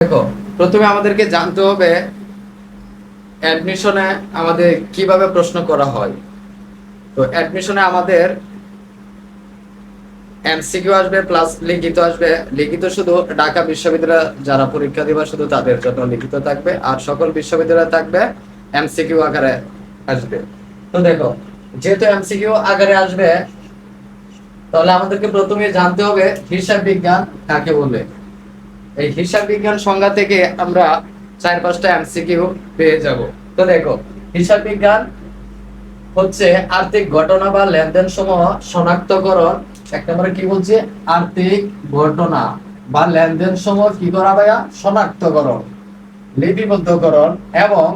দেখো, প্রথমে আমাদেরকে জানতে হবে অ্যাডমিশনে আমাদের কীভাবে প্রশ্ন করা হয়। তো অ্যাডমিশনে আমাদের এমসিকিউ আসবে প্লাস লিখিত আসবে। লিখিত শুধু ঢাকা বিশ্ববিদ্যালয় যারা পরীক্ষা দিবে, শুধু তাদের জন্য লিখিত থাকবে। আর সকল বিশ্ববিদ্যালয়ে থাকবে এমসিকিউ আকারে আসবে। তো দেখো, যেহেতু এমসিকিউ আকারে আসবে, তাহলে আমাদেরকে প্রথমে জানতে হবে হিসাব বিজ্ঞান কাকে বলে? এই হিসাব বিজ্ঞান সংজ্ঞা থেকে আমরা চার পাঁচটা এমসিকিউ পেয়ে যাব। তো দেখো, হিসাব বিজ্ঞান হচ্ছে আর্থিক ঘটনা বা লেনদেন সমূহ শনাক্তকরণ। এক নম্বরে কি বলছে? আর্থিক ঘটনা বা লেনদেন সমূহ কি করা ভাইয়া? শনাক্তকরণ, লিপিবদ্ধকরণ এবং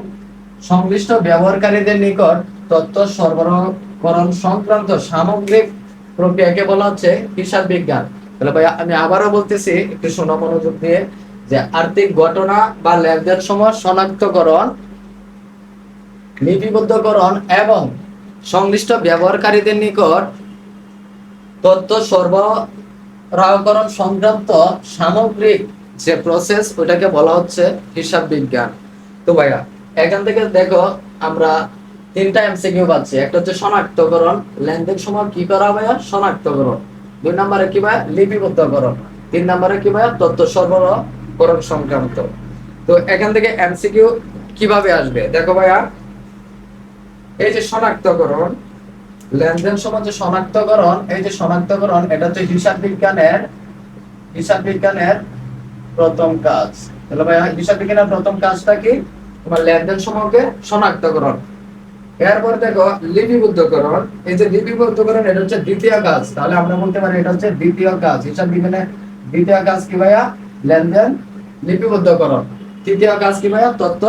সংশ্লিষ্ট ব্যবহারকারীদের নিকট তথ্য সরবরাহকরণ সংক্রান্ত সামগ্রিক প্রক্রিয়াকে বলা হচ্ছে হিসাব বিজ্ঞান। তাহলে ভাই, আমি আবারও বলতেছি, একটু শোনা মনোযোগ দিয়ে, যে আর্থিক ঘটনা বা লেনদেন সমূহ শনাক্তকরণ, লিপিবদ্ধকরণ এবং সংশ্লিষ্ট ব্যবহারকারীদের নিকট তথ্য সরবরাহকরণ সংক্রান্ত সামগ্রিক যে প্রসেস ওটাকে বলা হচ্ছে হিসাব বিজ্ঞান। তো ভাইয়া, এখান থেকে দেখো, আমরা তিনটা এমসিকিউ পাচ্ছি। একটা হচ্ছে শনাক্তকরণ। লেনদেন সময় কি করা ভাইয়া? শনাক্তকরণ। দুই নম্বরে কি ভাইয়া লিপিবদ্ধকরণ তিন নম্বরে কি ভাইয়া তথ্য সরবরাহকরণ সংক্রান্ত। তো এখান থেকে এমসিকিউ কীভাবে আসবে? দেখো ভাইয়া, এই যে শনাক্তকরণ, লেনদেন সময় যে শনাক্তকরণ, এই যে শনাক্তকরণ, এটা হচ্ছে হিসাব বিজ্ঞানের হিসাব বিজ্ঞানের প্রথম কাজ। তাহলে ভাই হিসাব বিজ্ঞানের প্রথম কাজটা কি? তোমার লেনদেন সমূহকে শনাক্তকরণ। এরপর দেখো, লিপিবদ্ধকরণ। এই যে লিপিবদ্ধকরণ, এটা হচ্ছে দ্বিতীয় কাজ। তাহলে আমরা বলতে পারি এটা হচ্ছে দ্বিতীয় কাজ। হিসাব বিজ্ঞানের দ্বিতীয় কাজ কি ভাইয়া? লেনদেন, লিপিবদ্ধকরণ। তৃতীয় কাজ কি ভাইয়া? তথ্য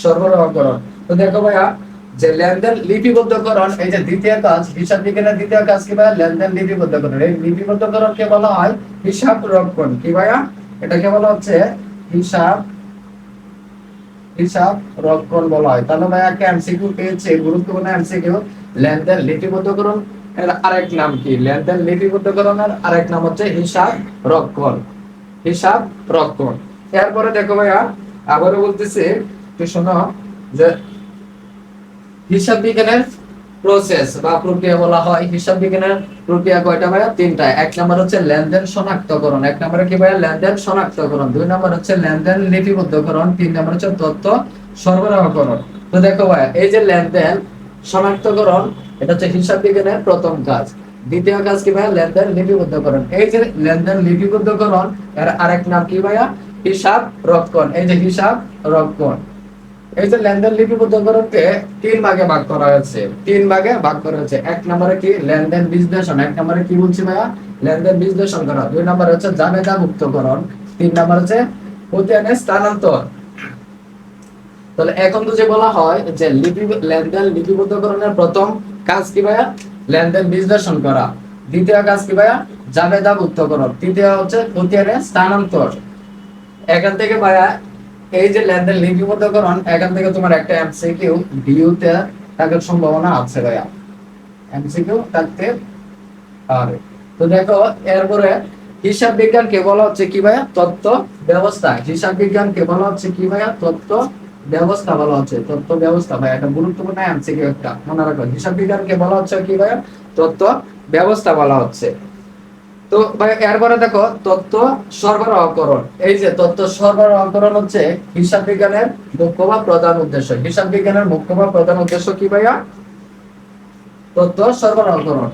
সরবরাহকরণ। তো দেখো ভাইয়া, যে লেনদেন, লিপিবদ্ধকরণ, এই যে দ্বিতীয় কাজ, হিসাব বিজ্ঞানের দ্বিতীয় কাজ কি ভাইয়া? লেনদেন, লিপিবদ্ধকরণ। এই লিপিবদ্ধকরণকে বলা হয় হিসাব রক্ষণ কি ভাইয়া? এটাকে বলা হচ্ছে হিসাব হিসাব রক্ষণ বলা হয়। তাহলে ভাইয়া একটা এমসিকিউ পেয়েছে, গুরুত্বপূর্ণ এমসিকিউ লেনদেন লিপিবদ্ধকরণ এর আরেক নাম কি? লেনদেন লিপিবদ্ধকরণের আরেক নাম হচ্ছে হিসাব রক্ষণ। হিসাব রক্ষণ। এরপরে দেখো ভাইয়া, আবারও বলতেছি তুই শোনো, যে হিসাব বিজ্ঞানের প্রসেস বা প্রক্রিয়া বলা হয়। হিসাব বিজ্ঞানের প্রক্রিয়া কয়টা ভাইয়া? তিনটা। এক নম্বর হচ্ছে লেনদেন শনাক্তকরণ। এক নম্বরে কি ভাইয়া? লেনদেন শনাক্তকরণ। দুই নম্বর হচ্ছে লেনদেন লিপিবদ্ধকরণ। তিন নম্বর হচ্ছে তথ্য সরবরাহকরণ। তো দেখো ভাইয়া, এই যে লেনদেন শনাক্তকরণ, এটা হচ্ছে হিসাব বিজ্ঞানের প্রথম কাজ। দ্বিতীয় কাজ কি ভাইয়া? লেনদেন লিপিবদ্ধকরণ। এই যে লেনদেন লিপিবদ্ধকরণ, এর আরেক নাম কি ভাইয়া? হিসাব রক্ষণ। এই যে হিসাব রক্ষণ। এই যে লেনদেন লিপিবদ্ধকরণকে তিন ভাগে ভাগ করা হয়েছে। তিন ভাগে ভাগ করা হয়েছে। এক নম্বরে কি? লেনদেন বিশ্লেষণ। এক নম্বরে কি বলছি ভাইয়া? লেনদেন বিশ্লেষণ করা। দুই নম্বরে হচ্ছে জাবেদা মুক্তকরণ। তিন নম্বর হচ্ছে খতিয়ানের স্থানান্তর। তাহলে এখন তো যে বলা হয় যে লিপি, লেনদেন লিপিবদ্ধকরণের প্রথম কাজ কি ভাইয়া? লেনদেন বিশ্লেষণ করা। দ্বিতীয় কাজ কি ভাইয়া? জাবেদা মুক্তকরণ। তৃতীয় হচ্ছে খতিয়ানের স্থানান্তর। এখান থেকে ভাইয়া এই যে লেনদেন লিপিবদ্ধকরণ এখান থেকে তোমার একটা এমসিকিউ ডিইউতে থাকার সম্ভাবনা আছে ভাইয়া। এমসিকিউ থাকতে পারে। তো দেখো, এরপরে হিসাব বিজ্ঞান কে বলা হচ্ছে কি ভাইয়া? তথ্য ব্যবস্থা। হিসাব বিজ্ঞান কে বলা হচ্ছে কি ভাইয়া? তথ্য ব্যবস্থা বলা হচ্ছে। তথ্য ব্যবস্থা ভাইয়া, এটা গুরুত্বপূর্ণ এমসিকিউ একটা। মনে রাখো, হিসাব বিজ্ঞান কে বলা হচ্ছে কি ভাইয়া? তথ্য ব্যবস্থা বলা হচ্ছে। তো ভাই, এরপরে দেখো তথ্য সরবরাহকরণ। এই যে তথ্য সরবরাহকরণ হচ্ছে হিসাব বিজ্ঞানের মুখ্য বা প্রধান উদ্দেশ্য। হিসাব বিজ্ঞানের মুখ্য বা প্রধান উদ্দেশ্য কি ভাইয়া? তথ্য সরবরাহকরণ।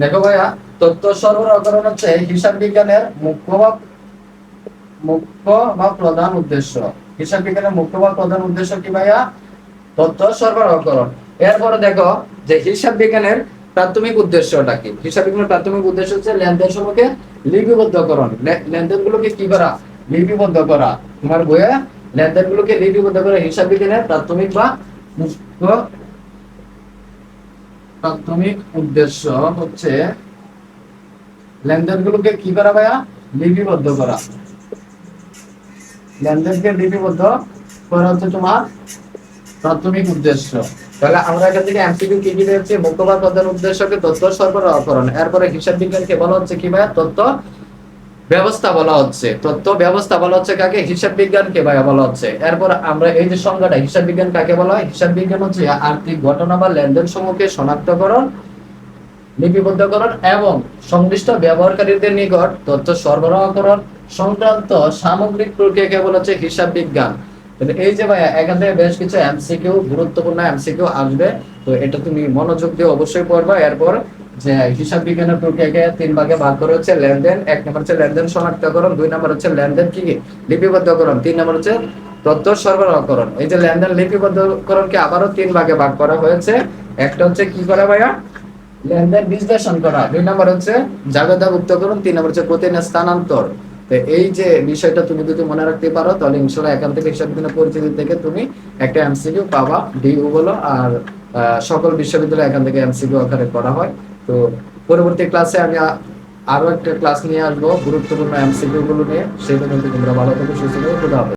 দেখো ভাইয়া তথ্য সরবরাহকরণ হচ্ছে হিসাব বিজ্ঞানের মুখ্য বা মুখ্য বা প্রধান উদ্দেশ্য। হিসাব বিজ্ঞানের মুখ্য বা প্রধান উদ্দেশ্য কি ভাইয়া? তথ্য সরবরাহকরণ এরপরে দেখো যে হিসাব বিজ্ঞানের প্রাথমিক উদ্দেশ্যটা কি? হিসাব বিজ্ঞানের প্রাথমিক উদ্দেশ্য হচ্ছে লেনদেন সমূহকে লিপিবদ্ধকরণ। লেনদেন গুলোকে কি করা? লিপিবদ্ধ করা। তোমার বইয়ে লেনদেন গুলোকে লিপিবদ্ধ করা হিসাব বিজ্ঞানের প্রাথমিক বা মুখ্য প্রাথমিক উদ্দেশ্য হচ্ছে লেনদেন গুলোকে কি করা ভাইয়া? লিপিবদ্ধ করা। লেনদেনকে লিপিবদ্ধ করা হচ্ছে তোমার প্রাথমিক উদ্দেশ্য। তাহলে আমরা এখান থেকে এমসিকিউ কি কি পেয়েছি মুখ্যবার পদের উদ্দেশ্যকে তথ্য সরবরাহকরণ এরপরে হিসাব বিজ্ঞানকে বলা হচ্ছে কি ভাইয়া? তথ্য ব্যবস্থা বলা হচ্ছে। তথ্য ব্যবস্থা বলা হচ্ছে কাকে? হিসাব বিজ্ঞানকে বলা হচ্ছে। এরপর আমরা এই যে সংজ্ঞাটা, হিসাব বিজ্ঞান কাকে বলা হয়? হিসাব বিজ্ঞান হচ্ছে আর্থিক ঘটনা বা লেনদেন সমূহকে শনাক্তকরণ, লিপিবদ্ধকরণ এবং সংশ্লিষ্ট ব্যবহারকারীদের নিকট তথ্য সরবরাহকরণ সংক্রান্ত সামগ্রিক প্রক্রিয়াকে বলা হচ্ছে হিসাব বিজ্ঞান। এই যে ভাইয়া, এখান থেকে বেশ কিছু এমসিকিউ গুরুত্বপূর্ণ এমসিকিউ আসবে। তো এটা তুমি মনোযোগ দিয়ে অবশ্যই পড়বা। এরপর যে হিসাব বিজ্ঞানের প্রক্রিয়াকে তিন ভাগে ভাগ হচ্ছে লেনদেন। এক নম্বর হচ্ছে লেনদেন শনাক্তকরণ, দুই নম্বর হচ্ছে লেনদেন কি কি? লিপিবদ্ধকরণ। তিন নম্বর হচ্ছে তথ্য সরবরাহকরণ। এই যে লেনদেন আবারও তিন ভাগে ভাগ করা হয়েছে। একটা হচ্ছে কি করা ভাইয়া? লেনদেন বিশ্লেষণ করা। দুই নম্বর হচ্ছে জাবেদাভুক্তকরণ তিন নম্বর হচ্ছে প্রতিদিন স্থানান্তর। তো এই যে বিষয়টা তুমি যদি মনে রাখতে পারো, তাহলে ইনশাল্লাহ এখান থেকে হিসাব বিজ্ঞানের পরিচিতি থেকে তুমি একটা এমসিকিউ পাবা ডিউ বলো, আর সকল বিশ্ববিদ্যালয় এখান থেকে এমসিকিউ আকারে করা হয় তো পরবর্তী ক্লাসে আমি আরও একটা ক্লাস নিয়ে আসব, গুরুত্বপূর্ণ এমসিকিউ গুলো নিয়ে সেই পর্যন্ত তোমরা ভালো থেকে, সুস্থ হাফেজ।